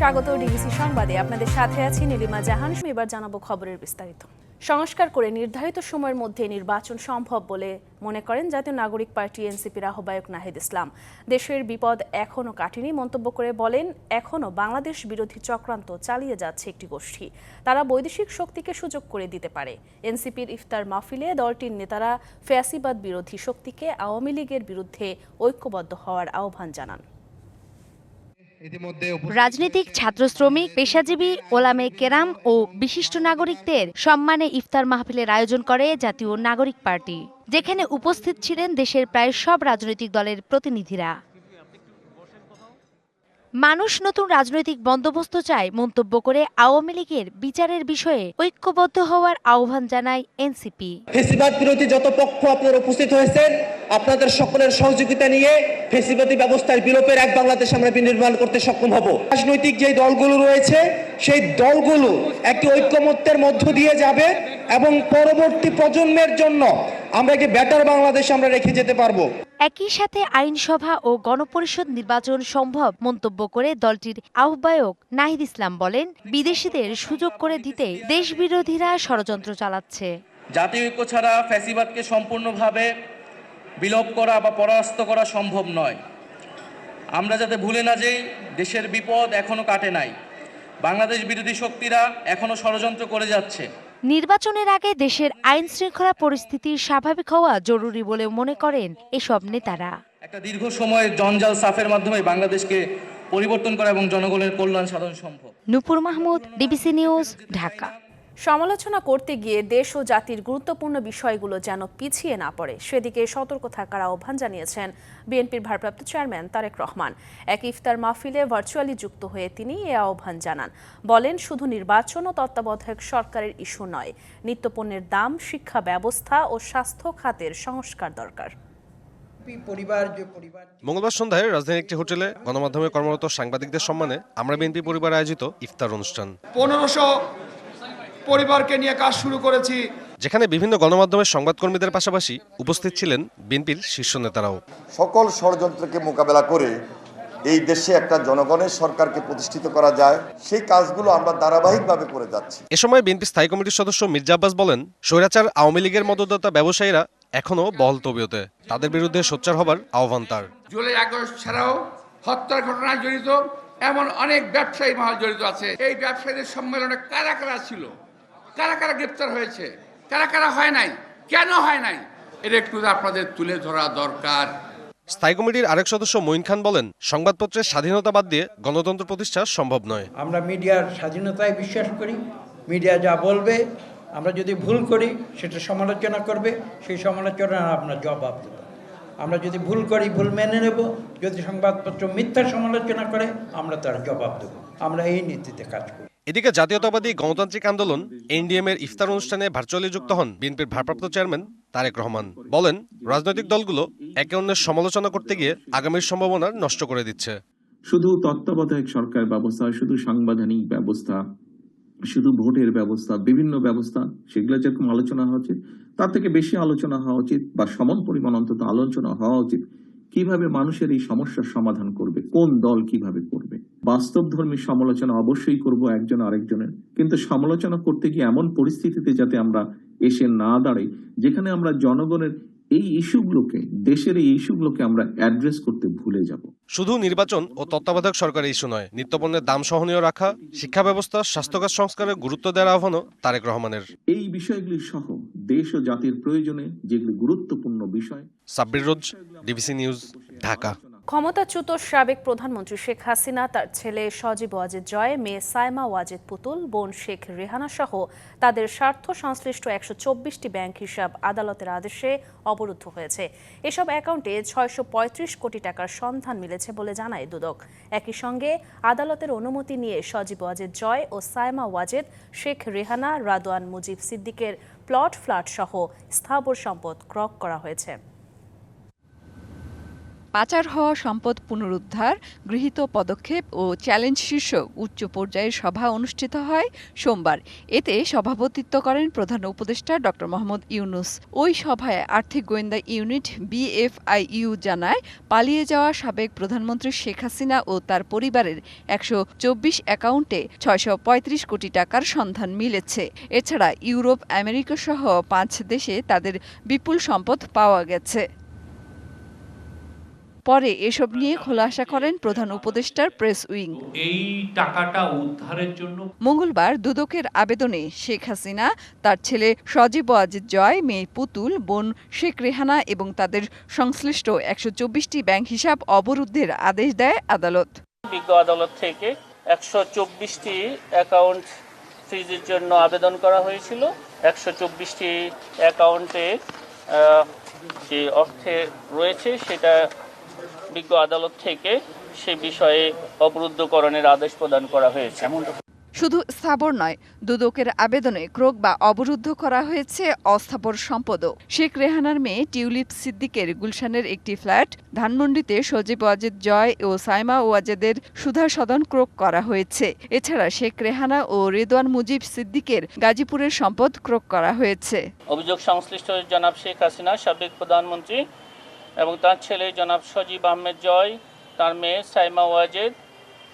স্বাগত ডিবিসি সংবাদে। আপনাদের সাথে আছি নীলিমা জাহান। এবার জানাব খবরের বিস্তারিত। সংস্কার করে নির্ধারিত সময়ের মধ্যে নির্বাচন সম্ভব বলে মনে করেন জাতীয় নাগরিক পার্টি এনসিপির আহ্বায়ক নাহিদ ইসলাম। দেশের বিপদ এখনও কাটেনি মন্তব্য করে বলেন, এখনও বাংলাদেশ বিরোধী চক্রান্ত চালিয়ে যাচ্ছে একটি গোষ্ঠী। তারা বৈদেশিক শক্তিকে সুযোগ করে দিতে পারে। এনসিপির ইফতার মাহফিলে দলটির নেতারা ফ্যাসিবাদ বিরোধী শক্তিকে আওয়ামী লীগের বিরুদ্ধে ঐক্যবদ্ধ হওয়ার আহ্বান জানান। রাজনীতিক ছাত্র শ্রমিক পেশাজীবী ওলামে কেরাম ও বিশিষ্ট নাগরিকদের সম্মানে ইফতার মাহফিলের আয়োজন করে জাতীয় নাগরিক পার্টি যেখানে উপস্থিত ছিলেন দেশের প্রায় সব রাজনৈতিক দলের প্রতিনিধিরা। মানুষ নতুন রাজনৈতিক বন্দোবস্ত চায় মন্তব্য করে আওয়ামী লীগের বিচারের বিষয়ে ঐক্যবদ্ধ হওয়ার আহ্বান জানায় এনসিপি। ফেসিবাদ বিরোধী যত পক্ষ আপনারা উপস্থিত হয়েছেন, আপনাদের সকলের সহযোগিতা নিয়ে ফেসিবাদী ব্যবস্থার বিলোপের এক বাংলাদেশ আমরা বিনির্মাণ করতে সক্ষম হব। রাজনৈতিক যে দলগুলো রয়েছে, সেই দলগুলো একটি ঐক্যমত্যের মধ্য দিয়ে যাবে এবং পরবর্তী প্রজন্মের জন্য আমরা একটি বেটার বাংলাদেশ আমরা রেখে যেতে পারব। একই সাথে আইনসভা ও গণপরিষদ নির্বাচন সম্ভব মন্তব্য করে দলটির আহ্বায়ক নাহিদ ইসলাম বলেন, বিদেশিদের সুযোগ করে দিতে দেশবিরোধীরা ষড়যন্ত্র চালাচ্ছে। জাতীয় ঐক্য ছাড়া ফ্যাসিবাদকে সম্পূর্ণভাবে বিলোপ করা বা পরাস্ত করা সম্ভব নয়। আমরা যাতে ভুলে না যাই, দেশের বিপদ এখনও কাটে নাই। বাংলাদেশ বিরোধী শক্তিরা এখনও ষড়যন্ত্র করে যাচ্ছে। নির্বাচনের আগে দেশের আইন শৃঙ্খলা পরিস্থিতি স্বাভাবিক হওয়া জরুরি বলে মনে করেন এসব নেতারা। একটা দীর্ঘ সময় জঞ্জাল সাফের মাধ্যমে বাংলাদেশকে পরিবর্তন করা এবং জনগণের কল্যাণ সাধন সম্ভব। Nupur Mahmud DBC news Dhaka. সমালোচনা করতে গিয়ে দেশ ও জাতির গুরুত্বপূর্ণ বিষয়গুলো যেন পিছিয়ে না পড়ে সেদিকে সতর্ক থাকার আহ্বান জানিয়েছেন বিএনপির ভারপ্রাপ্ত চেয়ারম্যান তারেক রহমান। এক ইফতার মাহফিলে ভার্চুয়ালি যুক্ত হয়ে তিনি এ আহ্বান জানান। বলেন শুধু নির্বাচন ও তত্ত্বাবধায়ক সরকারের ইস্যু নয় নিত্যপণ্যের দাম শিক্ষা ব্যবস্থা ও স্বাস্থ্য খাতের সংস্কার দরকার। পরিবার যে পরিবার। মঙ্গলবার সন্ধ্যায় রাজধানীর একটি হোটেলে গণমাধ্যমে কর্মরত সাংবাদিকদের সম্মানে আমরা বিএনপি পরিবার আয়োজিত ইফতার অনুষ্ঠান। পনেরোশো পরিবারকে নিয়ে কাজ শুরু করেছি। যেখানে বিভিন্ন গণমাধ্যমের সংবাদকর্মীদের পাশাপাশি উপস্থিত ছিলেন বিএনপির শীর্ষ নেতারাও। সকল ষড়যন্ত্রকে মোকাবেলা করে এই দেশে একটা জনগণের সরকারকে প্রতিষ্ঠিত করা যায় সেই কাজগুলো আমরা ধারাবাহিকভাবে করে যাচ্ছি। এ সময় বিএনপি স্থায়ী কমিটির সদস্য মির্জা আব্বাস বলেন স্বৈরাচার আওয়ামী লীগের মদতদাতা ব্যবসায়ীরা এখনও বহল তবিয়তে। তাদের বিরুদ্ধে সোচ্চার হবার আহ্বান তার। জুলাই আগস্ট ছাড়াও হত্যার ঘটনায় জড়িত এমন অনেক ব্যবসায়ী মহল জড়িত আছে। এই ব্যবসায়ীদের সম্মেলনে কারা কারা ছিল? কারা কারা গ্রেপ্তার হয়েছে? কারা কারা হয় নাই? কেন হয় নাই? এটা একটু আপনাদের তুলে ধরা দরকার। স্থায়ী কমিটির আরেক সদস্য মঈন খান বলেন সংবাদপত্রের স্বাধীনতা বাদ দিয়ে গণতন্ত্র প্রতিষ্ঠা সম্ভব নয়। আমরা মিডিয়ার স্বাধীনতায় বিশ্বাস করি মিডিয়া যা বলবে আমরা যদি ভুল করি সেটা সমালোচনা করবে সেই সমালোচনা আপনার জবাব দেব। আমরা যদি ভুল করি ভুল মেনে নেব যদি সংবাদপত্র মিথ্যা সমালোচনা করে আমরা তার জবাব দেব। আমরা এই নীতিতে কাজ করি। এদিকে জাতীয়তাবাদী গণতান্ত্রিক আন্দোলন এনডিএম এর ইফতার অনুষ্ঠানে ভার্চুয়ালি যুক্ত হন বিএনপির ভারপ্রাপ্ত চেয়ারম্যান তারেক রহমান। বলেন, রাজনৈতিক দলগুলো একে অন্যের সমালোচনা করতে গিয়ে আগামীর সম্ভাবনা নষ্ট করে দিচ্ছে। শুধু তত্ত্বাবধায়ক সরকার ব্যবস্থা, শুধু সাংবিধানিক ব্যবস্থা, শুধু ভোটের ব্যবস্থা, বিভিন্ন ব্যবস্থা, সেগুলো যেরকম আলোচনা হওয়া উচিত, তার থেকে বেশি আলোচনা হওয়া উচিত বা সমান পরিমাণ অন্তত আলোচনা হওয়া উচিত। কীভাবে মানুষের এই সমস্যার সমাধান করবে? কোন দল কীভাবে করবে? বাস্তবধর্মী সমালোচনা অবশ্যই করব একজন আরেকজনের। কিন্তু সমালোচনা করতে গিয়ে এমন পরিস্থিতিতে যাতে আমরা এসে না দাঁড়াই যেখানে আমরা জনগণের এই ইস্যুগুলোকে দেশের এই ইস্যুগুলোকে আমরা অ্যাড্রেস করতে ভুলে যাব। শুধু নির্বাচন ও তত্ত্বাবধায়ক সরকারের ইস্যু নয় নিত্যপণ্যের দাম সহনীয় রাখা শিক্ষা ব্যবস্থা স্বাস্থ্যকার সংস্কারে গুরুত্ব দেওয়ার আহ্বানও তারেক রহমানের। এই বিষয়গুলি সহ দেশ ও জাতির প্রয়োজনে যেগুলি গুরুত্বপূর্ণ বিষয় সাব্বির রোজ ডিবিসি নিউজ ঢাকা। ক্ষমতাচ্যুত সাবেক প্রধানমন্ত্রী শেখ হাসিনা তার ছেলে সজীব ওয়াজেদ জয় মেয়ে সাইমা ওয়াজেদ পুতুল বোন শেখ রেহানা সহ তাদের স্বার্থ সংশ্লিষ্ট একশো চব্বিশটি ব্যাংক হিসাব আদালতের আদেশে অবরুদ্ধ হয়েছে। এসব অ্যাকাউন্টে ছয়শো পঁয়ত্রিশ কোটি টাকার সন্ধান মিলেছে বলে জানায় দুদক। একই সঙ্গে আদালতের অনুমতি নিয়ে সজীব ওয়াজেদ জয় ও সাইমা ওয়াজেদ শেখ রেহানা রাদওয়ান মুজিব সিদ্দিকের প্লট ফ্ল্যাট সহ স্থাবর সম্পদ ক্রক করা হয়েছে। পাচার হওয়া সম্পদ পুনরুদ্ধার, গৃহীত পদক্ষেপ ও চ্যালেঞ্জ শীর্ষক উচ্চ পর্যায়ের সভা অনুষ্ঠিত হয় সোমবার। এতে সভাপতিত্ব করেন প্রধান উপদেষ্টা ড. মোহাম্মদ ইউনুস। ওই সভায় আর্থিক গোয়েন্দা ইউনিট বিএফআইইউ জানায়, পালিয়ে যাওয়া সাবেক প্রধানমন্ত্রী শেখ হাসিনা ও তার পরিবারের একশো চব্বিশ অ্যাকাউন্টে ছয়শো পঁয়ত্রিশ কোটি টাকার সন্ধান মিলেছে। এছাড়া ইউরোপ আমেরিকা সহ পাঁচ দেশে তাদের বিপুল সম্পদ পাওয়া গেছে। পরে এসব নিয়ে খোলাসা করেন প্রধান উপদেষ্টার প্রেস উইং। এই টাকাটা উদ্ধারের জন্য মঙ্গলবার দুদকের আবেদনে শেখ হাসিনা তার ছেলে সজীব ওয়াজিদ জয় মেয়ে পুতুল বোন শেখ রেহানা এবং তাদের সংশ্লিষ্ট একশো চব্বিশটি ব্যাংক হিসাব অবরুদ্ধের আদেশ দেয় আদালত। বিজ্ঞ আদালত থেকে একশো চব্বিশটি অ্যাকাউন্ট ফ্রিজের জন্য আবেদন করা হয়েছিল। একশো চব্বিশটি অ্যাকাউন্টে যে অর্থে রয়েছে সেটা বিজ্ঞ আদালত থেকে সে বিষয়ে অবরুদ্ধকরণের আদেশ প্রদান করা হয়েছে। শুধু স্থাবর নয় দুদকের আবেদনে ক্রোক বা অবরুদ্ধ করা হয়েছে অস্থাবর সম্পদও। শেখ রেহানার মেয়ে টিউলিপ সিদ্দিকের গুলশানের একটি ফ্ল্যাট ধানমন্ডিতে সজীব ওয়াজেদ জয় ও সাইমা ওয়াজেদের সুধা সদন ক্রোক করা হয়েছে। এছাড়া শেখ রেহানা ও রেদওয়ান মুজিব সিদ্দিকের গাজীপুরের সম্পদ ক্রোক করা হয়েছে। অভিযোগ সংশ্লিষ্ট জনাব শেখ হাসিনা সাবেক প্রধানমন্ত্রী এবং তার ছেলে জনাব সজীব আহমেদ জয়, তার মেয়ে সাইমা ওয়াজেদ,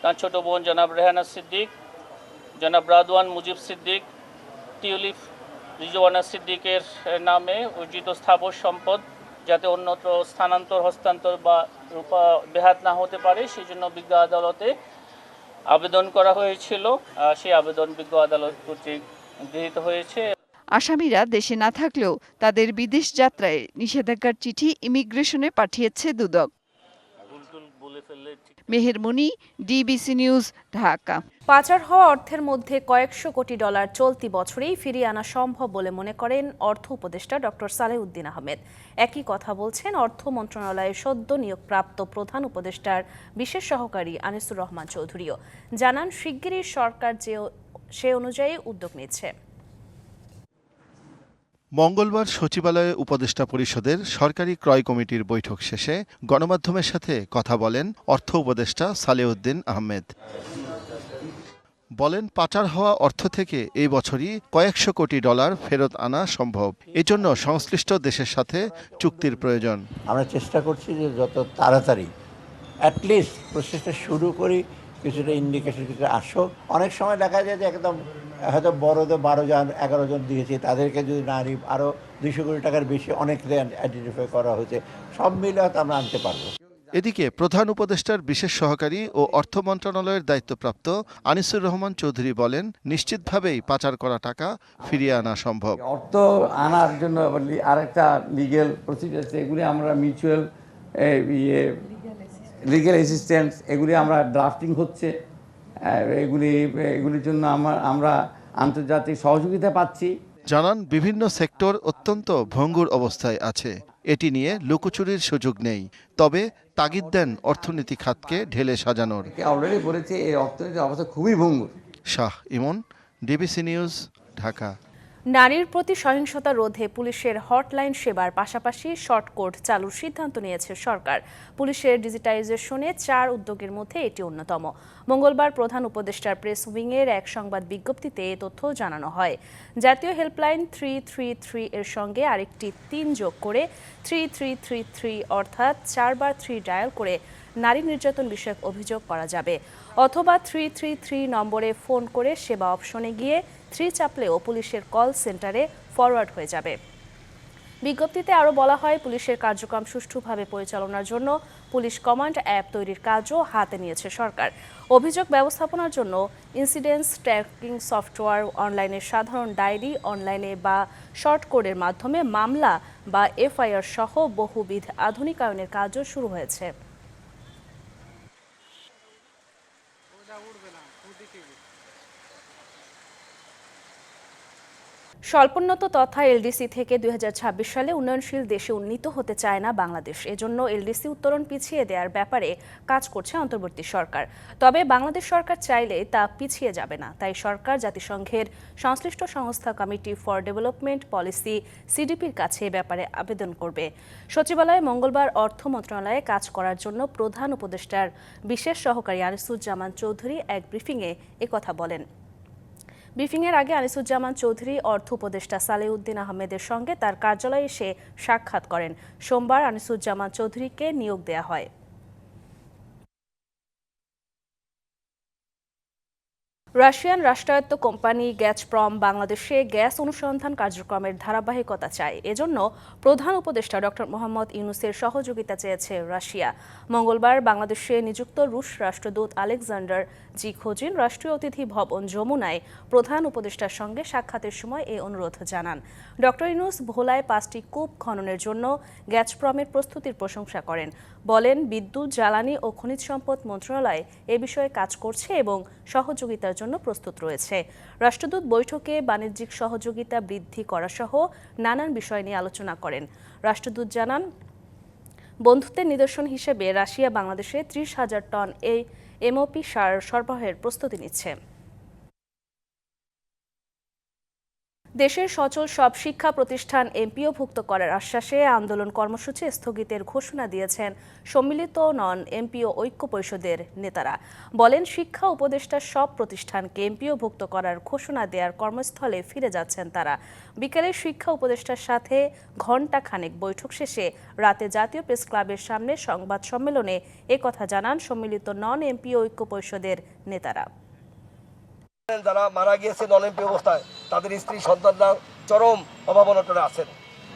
তার ছোট বোন জনাব রেহানা সিদ্দিক, জনাব রাদওয়ান মুজিব সিদ্দিক টিউলিফ রিজওয়ানা সিদ্দিকের নামে অর্জিত স্থাবর সম্পদ যাতে অন্যত্র স্থানান্তর, হস্তান্তর বা রূপা বেহাত না হতে পারে সেই জন্য বিজ্ঞ আদালতে আবেদন করা হয়েছিল। সেই আবেদন বিজ্ঞ আদালত কর্তৃক গৃহীত হয়েছে। আসামিরা দেশে না থাকলেও তাদের বিদেশ যাত্রায় নিষেধাজ্ঞার চিঠি ইমিগ্রেশনে পাঠিয়েছে দুদক। Mehermoni DBC news, Dhaka. পাচার হওয়া অর্থের মধ্যে কয়েকশো কোটি ডলার চলতি বছরেই ফিরিয়ে আনা সম্ভব বলে মনে করেন অর্থ উপদেষ্টা ডক্টর সালেউদ্দিন আহমেদ। একই কথা বলছেন অর্থ মন্ত্রণালয়ের সদ্য নিয়োগপ্রাপ্ত প্রধান উপদেষ্টার বিশেষ সহকারী আনিসুর রহমান চৌধুরীও। জানান, শিগগিরই সরকার যে সে অনুযায়ী উদ্যোগ নিচ্ছে। মঙ্গলবার সচিবালয়ে উপদেষ্টা পরিষদের সরকারি ক্রয় কমিটির বৈঠক শেষে গণমাধ্যমের সাথে কথা বলেন অর্থ উপদেষ্টা সালেউদ্দিন আহমেদ। বলেন, পাচার হওয়া অর্থ থেকে এই বছরই কয়েকশো কোটি ডলার ফেরত আনা সম্ভব। এজন্য সংশ্লিষ্ট দেশের সাথে চুক্তির প্রয়োজন। আমরা চেষ্টা করছি যে যত তাড়াতাড়ি অ্যাটলিস্ট প্রসেসটা শুরু করি, কিছুটা ইন্ডিকেশন কিছু আসুক। অনেক সময় দেখা যায় যে একদম হয়তো বড়দের বারো জন এগারো জন দিয়েছি। তাদেরকে যদি না নিই আরও দুইশো কোটি টাকার বেশি অনেক আইডেন্টিফাই করা হয়েছে। সব মিলে হয়তো আমরা আনতে পারব। এদিকে প্রধান উপদেষ্টার বিশেষ সহকারী ও অর্থ মন্ত্রণালয়ের দায়িত্বপ্রাপ্ত আনিসুর রহমান চৌধুরী বলেন নিশ্চিতভাবেই পাচার করা টাকা ফিরিয়ে আনা সম্ভব। অর্থ আনার জন্য আরেকটা লিগেল প্রসিজার আছে। এগুলি আমরা মিউচুয়াল ইয়ে লিগেল অ্যাসিস্ট্যান্স এগুলি আমরা ড্রাফটিং হচ্ছে। এগুলি এগুলির জন্য আমার আমরা আন্তর্জাতিক সহযোগিতা পাচ্ছি। জানান বিভিন্ন সেক্টর অত্যন্ত ভঙ্গুর অবস্থায় আছে। এটি নিয়ে লুকোচুরির সুযোগ নেই। তবে তাগিদ দেন অর্থনীতি খাতকে ঢেলে সাজানোর। অলরেডি বলেছে এই অর্থনীতির অবস্থা খুবই ভঙ্গুর। Shah Imon DBC news Dhaka. নারীর প্রতি সহিংসতা রোধে পুলিশের হটলাইন সেবার পাশাপাশি শর্টকোড চালুর সিদ্ধান্ত নিয়েছে সরকার। পুলিশের ডিজিটাইজেশনে চার উদ্যোগের মধ্যে এটি অন্যতম। মঙ্গলবার প্রধান উপদেষ্টার প্রেস উইংয়ের এক সংবাদ বিজ্ঞপ্তিতে এ তথ্য জানানো হয়। জাতীয় হেল্পলাইন থ্রি থ্রি থ্রি এর সঙ্গে আরেকটি তিন যোগ করে থ্রি থ্রি থ্রি থ্রি অর্থাৎ চারবার থ্রি ডায়াল করে নারী নির্যাতন বিষয়ক অভিযোগ করা যাবে। অথবা থ্রি থ্রি থ্রি নম্বরে ফোন করে সেবা অপশনে গিয়ে থ্রি চাপলেও পুলিশের কল সেন্টারে ফরওয়ার্ড হয়ে যাবে। বিজ্ঞপ্তিতে আরও বলা হয়, পুলিশের কার্যক্রম সুষ্ঠুভাবে পরিচালনার জন্য পুলিশ কমান্ড অ্যাপ তৈরির কাজও হাতে নিয়েছে সরকার। অভিযোগ ব্যবস্থাপনার জন্য ইনসিডেন্স ট্র্যাকিং সফটওয়্যার অনলাইনে সাধারণ ডায়েরি, অনলাইনে বা শর্ট কোডের মাধ্যমে মামলা বা এফআইআর সহ বহুবিধ আধুনিকায়নের কাজও শুরু হয়েছে। স্বল্পোন্নত তথা এলডিসি থেকে দুই হাজার ছাব্বিশ সালে উন্নয়নশীল দেশে উন্নীত হতে চায় না বাংলাদেশ। এজন্য এলডিসি উত্তরণ পিছিয়ে দেওয়ার ব্যাপারে কাজ করছে অন্তর্বর্তী সরকার। তবে বাংলাদেশ সরকার চাইলে তা পিছিয়ে যাবে না। তাই সরকার জাতিসংঘের সংশ্লিষ্ট সংস্থা কমিটি ফর ডেভেলপমেন্ট পলিসি, সিডিপির কাছে এ ব্যাপারে আবেদন করবে। সচিবালয়ে মঙ্গলবার অর্থ মন্ত্রণালয়ে কাজ করার জন্য প্রধান উপদেষ্টার বিশেষ সহকারী আনিসুজ্জামান চৌধুরী এক ব্রিফিংয়ে একথা বলেন। ব্রিফিংয়ের আগে আনিসুজ্জামান চৌধুরী, অর্থ উপদেষ্টা সালেউদ্দিন আহমেদের সঙ্গে তার কার্যালয়ে এসে সাক্ষাৎ করেন। সোমবার আনিসুজ্জামান চৌধুরীকে নিয়োগ দেয়া হয়। রাশিয়ান রাষ্ট্রায়ত্ত কোম্পানি গ্যাসপ্রম বাংলাদেশে গ্যাস অনুসন্ধান কার্যক্রমের ধারাবাহিকতা চায়। এজন্য প্রধান উপদেষ্টা ডক্টর মোহাম্মদ ইউনুসের সহযোগিতা চেয়েছে রাশিয়া। মঙ্গলবার বাংলাদেশে নিযুক্ত রুশ রাষ্ট্রদূত আলেকজান্ডার জি খোজিন রাষ্ট্রীয় অতিথি ভবন যমুনায় প্রধান উপদেষ্টার সঙ্গে সাক্ষাতের সময় এই অনুরোধ জানান। ডক্টর ইউনুস ভোলায় পাঁচটি কূপ খননের জন্য গ্যাসপ্রমের প্রস্তুতির প্রশংসা করেন। বলেন, বিদ্যুৎ, জ্বালানি ও খনিজ সম্পদ মন্ত্রণালয় এ বিষয়ে কাজ করছে এবং সহযোগিতার জন্য প্রস্তুত রয়েছে। রাষ্ট্রদূত বৈঠকে বাণিজ্যিক সহযোগিতা বৃদ্ধি করা সহ নানান বিষয় নিয়ে আলোচনা করেন। রাষ্ট্রদূত জানান, বন্ধুত্বের নিদর্শন হিসেবে রাশিয়া বাংলাদেশে ত্রিশ হাজার টন এই এমওপি সার সরবরাহের প্রস্তুতি নিচ্ছে। দেশের সচল সব শিক্ষা প্রতিষ্ঠান এমপিওভুক্ত করার আশ্বাসে আন্দোলন কর্মসূচি স্থগিতের ঘোষণা দিয়েছেন সম্মিলিত নন এমপিও ঐক্য পরিষদের নেতারা। বলেন, শিক্ষা উপদেষ্টা সব প্রতিষ্ঠানকে এমপিওভুক্ত করার ঘোষণা দেওয়ার কর্মস্থলে ফিরে যাচ্ছেন তারা। বিকেলে শিক্ষা উপদেষ্টার সাথে ঘণ্টা খানেক বৈঠক শেষে রাতে জাতীয় প্রেস ক্লাবের সামনে সংবাদ সম্মেলনে একথা জানান সম্মিলিত নন এমপিও ঐক্য পরিষদের নেতারা। যারা মারা গিয়েছেন অলিম্পিক অবস্থায়, তাদের স্ত্রী সন্তানরা চরম অভাবনটনে আছেন।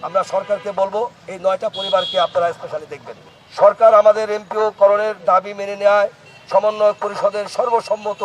আমরা সরকারকে বলব, এই নয়টা পরিবারকে আপনারা স্পেশালি দেখবেন। সরকার আমাদের এমপিও করণের দাবি মেনে নেয় সমন্বয় পরিষদের সর্বসম্মত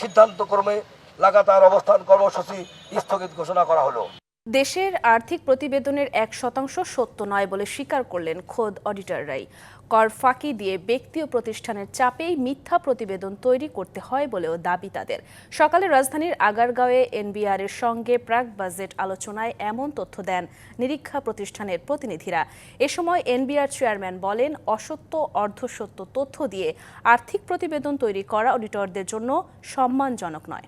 সিদ্ধান্তক্রমে লাগাতার অবস্থান কর্মসূচি স্থগিত ঘোষণা করা হলো। দেশের আর্থিক প্রতিবেদনের এক শতাংশ সত্য নয় বলে স্বীকার করলেন খোদ অডিটররাই। কর ফাঁকি দিয়ে ব্যক্তি ও প্রতিষ্ঠানের চাপেই মিথ্যা প্রতিবেদন তৈরি করতে হয় বলেও দাবি তাদের। সকালে রাজধানীর আগারগাঁওয়ে এনবিআর এর সঙ্গে প্রাক বাজেট আলোচনায় এমন তথ্য দেন নিরীক্ষা প্রতিষ্ঠানের প্রতিনিধিরা। এ সময় এনবিআর চেয়ারম্যান বলেন, অসত্য, অর্ধসত্য তথ্য দিয়ে আর্থিক প্রতিবেদন তৈরি করা অডিটরদের জন্য সম্মানজনক নয়।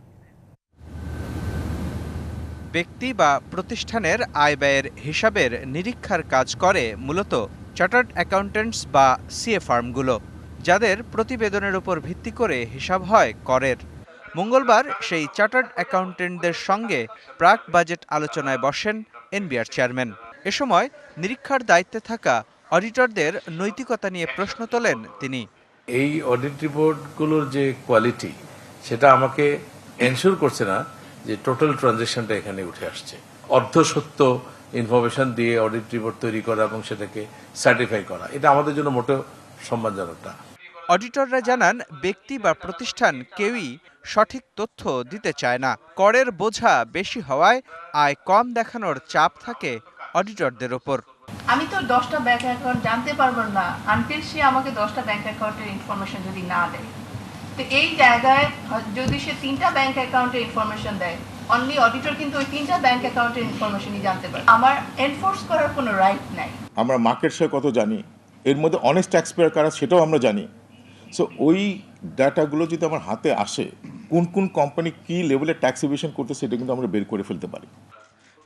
ব্যক্তি বা প্রতিষ্ঠানের আয় ব্যয়ের হিসাবের নিরীক্ষার কাজ করে মূলত চার্টার্ড অ্যাকাউন্ট্যান্টস বা সিএ ফার্মগুলো, যাদের প্রতিবেদনের উপর ভিত্তি করে হিসাব হয় করের। মঙ্গলবার সেই চার্টার্ড অ্যাকাউন্ট্যান্টদের সঙ্গে প্রাক বাজেট আলোচনায় বসেন এনবিআর চেয়ারম্যান। এ সময় নিরীক্ষার দায়িত্বে থাকা অডিটরদের নৈতিকতা নিয়ে প্রশ্ন তোলেন তিনি। এই অডিট রিপোর্টগুলোর যে কোয়ালিটি, সেটা আমাকে এনশোর করছে না। যে টোটাল ট্রানজেকশনটা এখানে উঠে আসছে। অর্ধসত্য ইনফরমেশন দিয়ে অডিট রিপোর্ট তৈরি করা এবং সেটাকে সার্টিফাই করা। এটা আমাদের জন্য মোটেও সম্মানজনক না। অডিটররা জানান ব্যক্তি বা প্রতিষ্ঠান কেউই সঠিক তথ্য দিতে চায় না। করের বোঝা বেশি হওয়ায় আয় কম দেখানোর চাপ থাকে অডিটরদের ওপর। আমি তো দশটা ব্যাংক অ্যাকাউন্ট জানতে পারব না। আনটিল সে আমাকে দশটা ব্যাংক অ্যাকাউন্টের ইনফরমেশন যদি না দেয়। তো এই জায়গায় যদি সে তিনটা ব্যাংক অ্যাকাউন্টের ইনফরমেশন দেয় অনলি অডিটর কিন্তু ওই তিনটা ব্যাংক অ্যাকাউন্টের ইনফরমেশনই জানতে পারে আমার এনফোর্স করার কোনো রাইট নাই। আমরা মার্কেট শেয়ার কত জানি এর মধ্যে অনেস্ট ট্যাক্স পেয়ার কারা সেটাও আমরা জানি। সো ওই ডাটাগুলো যদি আমার হাতে আসে কোন কোন কোম্পানি কি লেভেলে ট্যাক্স এভিশন করতে সেটা কিন্তু আমরা বের করে ফেলতে পারি।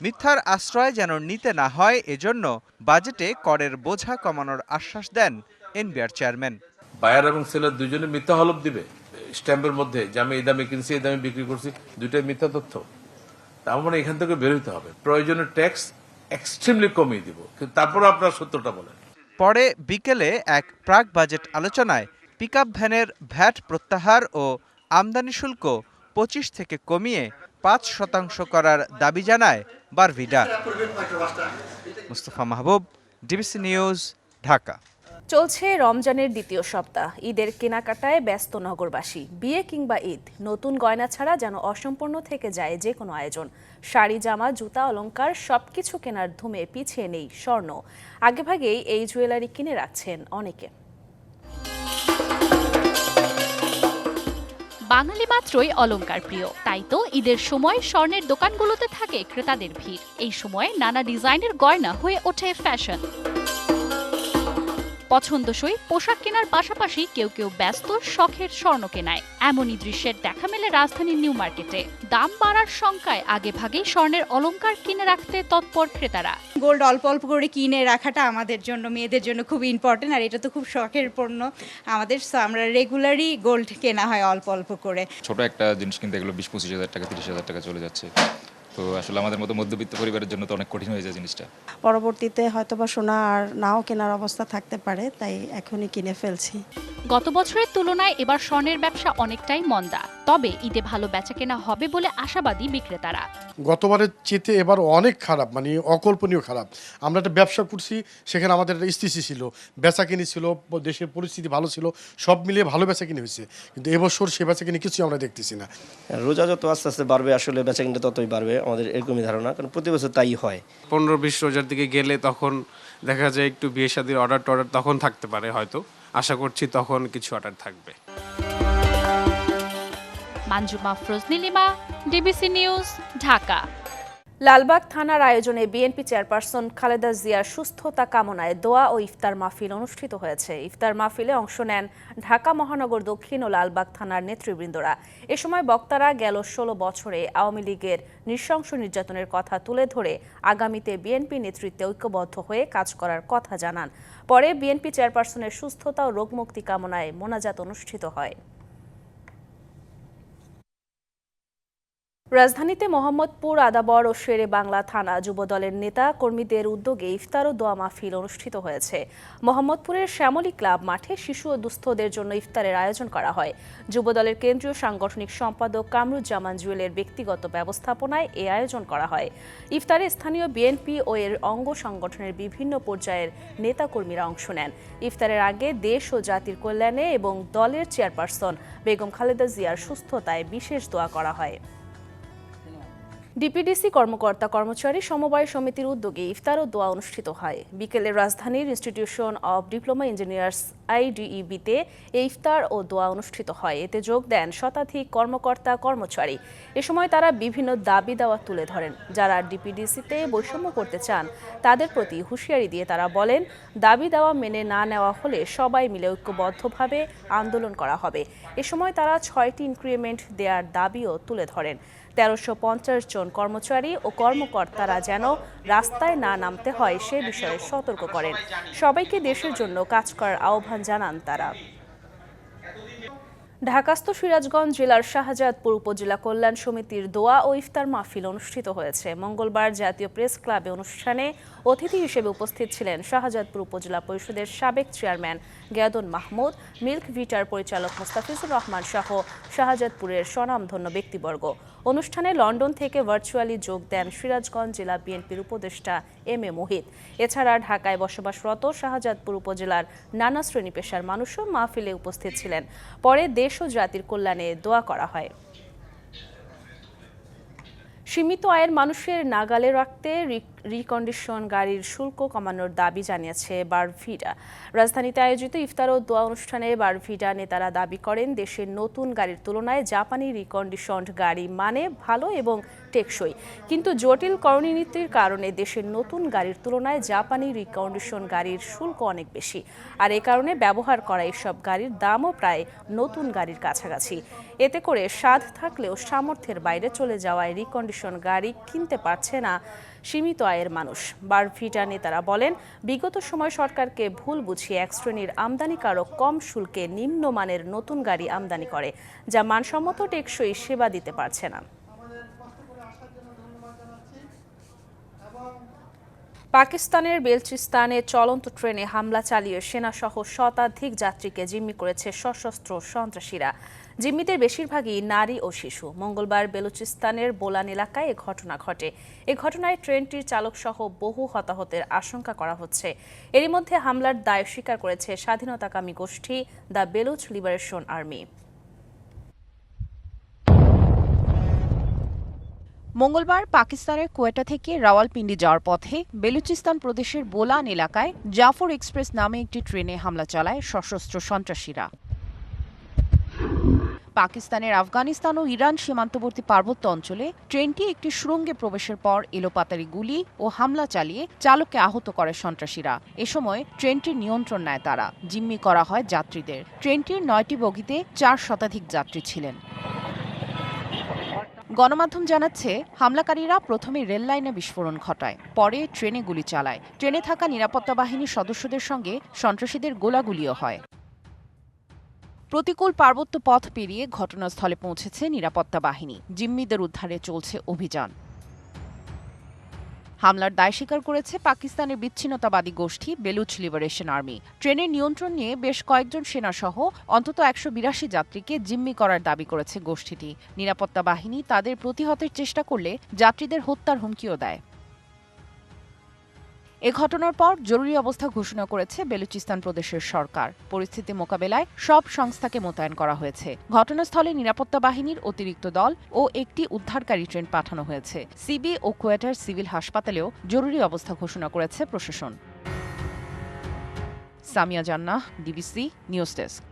মিথ্যার আশ্রয় যেন নিতে না হয় এজন্য বাজেটে করের বোঝা কমানোর আশ্বাস দেন এনবিআর চেয়ারম্যান বায়ার এবং সেলার দুজনে মিথ্যা হলফ দিবে? স্ট্যাম্পের মধ্যে যে আমি এই দামে কিনছি, এই দামে বিক্রি করছি, দুইটাই মিথ্যা তথ্য। তার মানে এখান থেকে বের হতে হবে। প্রয়োজনে ট্যাক্স এক্সট্রিমলি কমিয়ে দিব। কিন্তু তারপরে আপনার সত্যটা বলেন। পরে বিকেলে এক প্রাক বাজেট আলোচনায় পিকআপ ভ্যানের ভ্যাট প্রত্যাহার ও আমদানি শুল্ক পঁচিশ থেকে কমিয়ে পাঁচ শতাংশ করার দাবি জানায় বারভিডা মুস্তফা মাহবুব ডিবিসি নিউজ ঢাকা। চলছে রমজানের দ্বিতীয় সপ্তাহ। ঈদের কেনাকাটায় ব্যস্ত নগরবাসী। বিয়ে কিংবা ঈদ, নতুন গয়না ছাড়া যেন অসম্পূর্ণ থেকে যায় যে কোনো আয়োজন। শাড়ি, জামা, জুতা, অলংকার, সবকিছু কেনার ধুমে পিছিয়ে নেই স্বর্ণ। আগেভাগেই এই জুয়েলারি কিনে রাখছেন অনেকে। বাঙালি মাত্রই অলঙ্কার প্রিয়। তাই তো ঈদের সময় স্বর্ণের দোকানগুলোতে থাকে ক্রেতাদের ভিড়। এই সময় নানা ডিজাইনের গয়না হয়ে ওঠে ফ্যাশন। পছন্দসই পোশাক কেনার পাশাপাশি কেউ কেউ ব্যস্ত শখের স্বর্ণ কেনায়। এমনই দৃশ্যের দেখা মেলে রাজধানীর নিউ মার্কেটে। দাম বাড়ার শঙ্কায় আগে ভাগেই স্বর্ণের অলঙ্কার কিনে রাখতে তৎপর ক্রেতারা। গোল্ড অল্প অল্প করে কিনে রাখাটা আমাদের জন্য মেয়েদের জন্য খুব ইম্পর্টেন্ট আর এটা তো খুব শখের পণ্য। আমাদের আমরা রেগুলারই গোল্ড কেনা হয় অল্প অল্প করে। ছোট একটা জিনিস কিনতে এগুলো বিশ পঁচিশ হাজার টাকা তিরিশ হাজার টাকা চলে যাচ্ছে। তো আসলে আমাদের মতো মধ্যবিত্ত পরিবারের জন্য তো অনেক কঠিন হয়ে যায় জিনিসটা। পরবর্তীতে হয়তোবা সোনা আর নাও কেনার অবস্থা থাকতে পারে তাই এখনই কিনে ফেলছি। গত বছরের তুলনায় এবার স্বর্ণের ব্যবসা অনেকটাই মন্দা তবে ঈদে ভালো বেচাকেনা হবে বলে আশাবাদী বিক্রেতারা। গতবারের চেতে এবার অনেক খারাপ মানে অকল্পনীয় খারাপ। আমরা একটা ব্যবসা করছি সেখানে আমাদের একটা স্থিতি ছিল বেচা কিনি ছিল দেশের পরিস্থিতি ভালো ছিল সব মিলিয়ে ভালো বেচা কিনি হয়েছে। কিন্তু এবছর সে বেচা কিনি কিছুই আমরা দেখতেছি না। রোজা যত আস্তে আস্তে বাড়বে আসলে বেচা কিনতে ততই বাড়বে। আমাদের এরকমই ধারণা কারণ প্রতি বছর তাই হয়। পনেরো বিশ রোজার দিকে গেলে তখন দেখা যায় একটু বিয়ে শাদির অর্ডার টর্ডার তখন থাকতে পারে হয়তো। আশা করছি তখন কিছু অর্ডার থাকবে। Manjuma Froz Nilima DBC news Dhaka. Lalbagh থানার আয়োজনে বিএনপি চেয়ারপারসন খালেদা জিয়ার সুস্থতা কামনায় দোয়া ও ইফতার মাহফিল অনুষ্ঠিত হয়েছে। ইফতার মাহফিলে অংশ নেন ঢাকা মহানগর দক্ষিণ ও লালবাগ থানার নেতৃবৃন্দরা। এ সময় বক্তারা গেল ষোলো বছরে আওয়ামী লীগের নৃশংস নির্যাতনের কথা তুলে ধরে আগামীতে বিএনপি নেতৃত্বে ঐক্যবদ্ধ হয়ে কাজ করার কথা জানান। পরে বিএনপি চেয়ারপারসনের সুস্থতা ও রোগমুক্তি কামনায় মোনাজাত অনুষ্ঠিত হয়। রাজধানীতে মোহাম্মদপুর, আদাবর ও শেরে বাংলা থানা যুবদলের নেতা কর্মীদের উদ্যোগে ইফতার ও দোয়া মাহফিল অনুষ্ঠিত হয়েছে। মোহাম্মদপুরের শ্যামলী ক্লাব মাঠে শিশু ও দুস্থদের জন্য ইফতারের আয়োজন করা হয়। যুবদলের কেন্দ্রীয় সাংগঠনিক সম্পাদক কামরুজ্জামান জুয়েলের ব্যক্তিগত ব্যবস্থাপনায় এ আয়োজন করা হয়। ইফতারে স্থানীয় বিএনপি ও এর অঙ্গ সংগঠনের বিভিন্ন পর্যায়ের নেতাকর্মীরা অংশ নেন। ইফতারের আগে দেশ ও জাতির কল্যাণে এবং দলের চেয়ারপারসন বেগম খালেদা জিয়ার সুস্থতায় বিশেষ দোয়া করা হয়। ডিপিডিসি কর্মকর্তা কর্মচারী সমবায় সমিতির উদ্যোগে ইফতার ও দোয়া অনুষ্ঠিত হয়। বিকেলে রাজধানীর ইনস্টিটিউশন অব ডিপ্লোমা ইঞ্জিনিয়ার্স আইডিইবিতে এই ইফতার ও দোয়া অনুষ্ঠিত হয়। এতে যোগ দেন শতাধিক কর্মকর্তা, কর্মচারী। এ সময় তারা বিভিন্ন দাবি দাওয়া তুলে ধরেন। যারা ডিপিডিসিতে বৈষম্য করতে চান, তাদের প্রতি হুঁশিয়ারি দিয়ে তারা বলেন, দাবি দেওয়া মেনে না নেওয়া হলে সবাই মিলে ঐক্যবদ্ধভাবে আন্দোলন করা হবে। এ সময় তারা ছয়টি ইনক্রিমেন্ট দেওয়ার দাবিও তুলে ধরেন। তেরোশো জন কর্মচারী ও কর্মকর্তারা যেন রাস্তায় না নামতে হয় সে বিষয়ে সতর্ক করেন। সবাইকে দেশের জন্য কাজ করার আহ্বান জানান তারা। ঢাকাস্থ সিরাজগঞ্জ জেলার শাহজাদপুর উপজেলা কল্যাণ সমিতির দোয়া ও ইফতার মাহফিল অনুষ্ঠিত হয়েছে। মঙ্গলবার জাতীয় প্রেস ক্লাবে অনুষ্ঠানে অতিথি হিসেবে উপস্থিত ছিলেন শাহজাদপুর উপজেলা পরিষদের সাবেক চেয়ারম্যান গেদন মাহমুদ, মিল্ক ভিটার পরিচালক মোস্তাফিজুর রহমান সহ শাহজাদপুরের স্বনামধন্য ব্যক্তিবর্গ। অনুষ্ঠানে লন্ডন থেকে ভার্চুয়ালি যোগ দেন সিরাজগঞ্জ জেলা বিএনপির উপদেষ্টা এম এ মোহিত। এছাড়া ঢাকায় বসবাসরত শাহজাদপুর উপজেলার নানা শ্রেণি পেশার মানুষও মাহফিলে উপস্থিত ছিলেন। পরে দেশ ও জাতির কল্যাণে দোয়া করা হয়। সীমিত আয়ের মানুষের নাগালে রাখতে রিকন্ডিশন গাড়ির শুল্ক কমানোর দাবি জানিয়েছে বারভিডা। রাজধানীতে আয়োজিত ইফতার ও দোয়া অনুষ্ঠানে বারভিডা নেতারা দাবি করেন, দেশের নতুন গাড়ির তুলনায় জাপানি রিকন্ডিশনড গাড়ি মানে ভালো এবং টেকসই। কিন্তু জটিল করণীতির কারণে দেশের নতুন গাড়ির তুলনায় জাপানি রিকন্ডিশন গাড়ির শুল্ক অনেক বেশি। আর এ কারণে ব্যবহার করা এসব গাড়ির দামও প্রায় নতুন গাড়ির কাছাকাছি। এতে করে স্বাদ থাকলেও সামর্থ্যের বাইরে চলে যাওয়ায় রিকন্ডিশন গাড়ি কিনতে পারছে না সীমিত আয়ের মানুষ। বারভিটা নেতারা বলেন, বিগত সময় সরকারকে ভুল বুঝিয়ে এক শ্রেণির আমদানিকারক কম শুল্কে নিম্নমানের নতুন গাড়ি আমদানি করে, যা মানসম্মত টেকসই সেবা দিতে পারছে না। পাকিস্তানের বেলচিস্তানে চলন্ত ট্রেনে হামলা চালিয়ে সেনাসহ শতাধিক যাত্রীকে জিম্মি করেছে সশস্ত্র সন্ত্রাসীরা। জিম্মিদের বেশিরভাগই নারী ও শিশু। মঙ্গলবার বেলুচিস্তানের বোলান এলাকায় এ ঘটনা ঘটে। এ ঘটনায় ট্রেনটির চালকসহ বহু হতাহতের আশঙ্কা করা হচ্ছে। এরই মধ্যে হামলার দায় স্বীকার করেছে স্বাধীনতাকামী গোষ্ঠী দ্য বেলুচ লিবারেশন আর্মি। মঙ্গলবার পাকিস্তানের কোয়েটা থেকে রাওয়ালপিন্ডি যাওয়ার পথে বেলুচিস্তান প্রদেশের বোলান এলাকায় জাফর এক্সপ্রেস নামে একটি ট্রেনে হামলা চালায় সশস্ত্র সন্ত্রাসীরা। পাকিস্তানের আফগানিস্তান ও ইরান সীমান্তবর্তী পার্বত্য অঞ্চলে ট্রেনটি একটি সুড়ঙ্গে প্রবেশের পর এলোপাতারি গুলি ও হামলা চালিয়ে চালককে আহত করে সন্ত্রাসীরা। এ সময় ট্রেনটির নিয়ন্ত্রণ নেয় তারা। জিম্মি করা হয় যাত্রীদের। ট্রেনটির নয়টি বগিতে চার শতাধিক যাত্রী ছিলেন। গণমাধ্যম জানাচ্ছে, হামলাকারীরা প্রথমে রেল লাইনে বিস্ফোরণ ঘটায়, পরে ট্রেনে গুলি চালায়। ট্রেনে থাকা নিরাপত্তা বাহিনীর সদস্যদের সঙ্গে সন্ত্রাসীদের গোলাগুলিও হয়। প্রতিকূল পার্বত্য পথ পেরিয়ে ঘটনাস্থলে পৌঁছেছে নিরাপত্তা বাহিনী। জিম্মিদের উদ্ধারে চলছে অভিযান। হামলার দায় স্বীকার করেছে পাকিস্তানের বিচ্ছিন্নতাবাদী গোষ্ঠী বেলুচ লিবারেশন আর্মি। ট্রেনের নিয়ন্ত্রণ নিয়ে বেশ কয়েকজন সেনাসহ অন্তত একশো বিরাশি যাত্রীকে জিম্মি করার দাবি করেছে গোষ্ঠীটি। নিরাপত্তা বাহিনী তাদের প্রতিহতের চেষ্টা করলে যাত্রীদের হত্যার হুমকিও দেয়। এ ঘটনার পর জরুরি অবস্থা ঘোষণা করেছে বেলুচিস্তান প্রদেশের সরকার। পরিস্থিতি মোকাবেলায় সব সংস্থাকে মোতায়েন করা হয়েছে। ঘটনাস্থলে নিরাপত্তা বাহিনীর অতিরিক্ত দল ও একটি উদ্ধারকারী ট্রেন পাঠানো হয়েছে। সিবি ও কোয়েটার সিভিল হাসপাতালেও জরুরি অবস্থা ঘোষণা করেছে প্রশাসন। Samia Jannah, DBC news desk.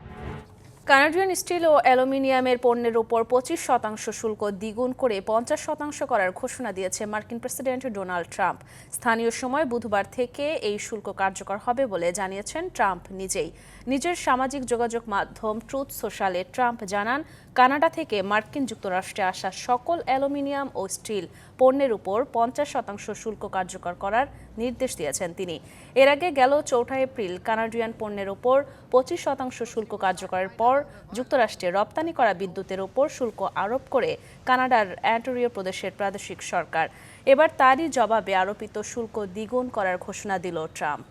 Canadian steel ও অ্যালুমিনিয়ামের পণ্যের উপর পঁচিশ শতাংশ শুল্ক দ্বিগুণ করে পঞ্চাশ শতাংশ করার ঘোষণা দিয়েছে মার্কিন প্রেসিডেন্ট ডোনাল্ড ট্রাম্প। স্থানীয় সময় বুধবার থেকে এই শুল্ক কার্যকর হবে বলে জানিয়েছেন ট্রাম্প নিজেই। নিজের সামাজিক যোগাযোগ মাধ্যম ট্রুথ সোশ্যালে ট্রাম্প জানান, কানাডা থেকে মার্কিন যুক্তরাষ্ট্রে আসা সকল অ্যালুমিনিয়াম ও স্টিল পণ্যের উপর পঞ্চাশ শতাংশ শুল্ক কার্যকর করার নির্দেশ দিয়েছেন তিনি। এর আগে গেল চৌঠা এপ্রিল কানাডিয়ান পণ্যের ওপর পঁচিশ শতাংশ শুল্ক কার্যকরের পর যুক্তরাষ্ট্রে রপ্তানি করা বিদ্যুতের ওপর শুল্ক আরোপ করে কানাডার অ্যান্টোরিও প্রদেশের প্রাদেশিক সরকার। এবার তারই জবাবে আরোপিত শুল্ক দ্বিগুণ করার ঘোষণা দিল ট্রাম্প।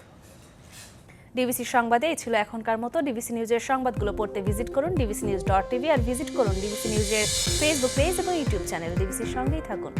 ডিবিসি সংবাদে এই ছিল এখনকার মতো। ডিবিসি নিউজের সংবাদগুলো পড়তে ভিজিট করুন ডিবিসি নিউজ ডট টিভি আর ভিজিট করুন ডিবিসি নিউজের ফেসবুক পেজ এবং ইউটিউব চ্যানেল। ডিবিসির সঙ্গেই থাকুন।